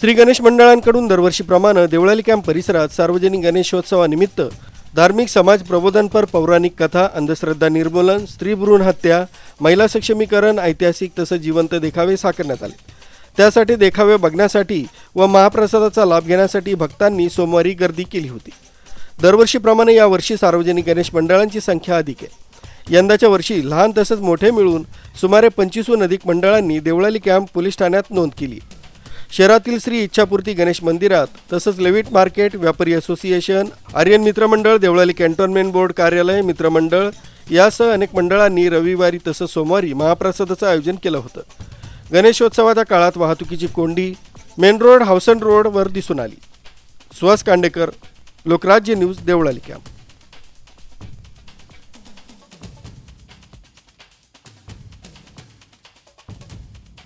श्री गणेश मंडळांकडून दरवर्षीप्रमाणे देवळाली कॅम्प परिसरात सार्वजनिक गणेशोत्सवानिमित्त धार्मिक समाज प्रबोधनपर पौराणिक कथा अंधश्रद्धा निर्मूलन स्त्री भ्रूण हत्या महिला सक्षमीकरण ऐतिहासिक तसंच जिवंत देखावे साकारण्यात आले. त्यासाठी देखावे बघण्यासाठी व महाप्रसादाचा लाभ घेण्यासाठी भक्तांनी सोमवारी गर्दी केली होती. दरवर्षीप्रमाणे यावर्षी सार्वजनिक गणेश मंडळांची संख्या अधिक आहे. यंदाच्या वर्षी लहान तसंच मोठे मिळून सुमारे पंचवीसहून अधिक मंडळांनी देवळाली कॅम्प पोलीस ठाण्यात नोंद केली. शहरातील श्री इच्छापूर्ती गणेश मंदिरात तसंच लेविट मार्केट व्यापारी असोसिएशन आर्यन मित्रमंडळ देवळाली कॅन्टोन्मेंट बोर्ड कार्यालय मित्रमंडळ यासह अनेक मंडळांनी रविवारी तसंच सोमवारी महाप्रसादाचं आयोजन केलं होतं. गणेशोत्सवाच्या काळात वाहतुकीची कोंडी मेन रोड हाऊसन रोडवर दिसून आली. Suhas Kandekar Lokrajya news Devlali camp.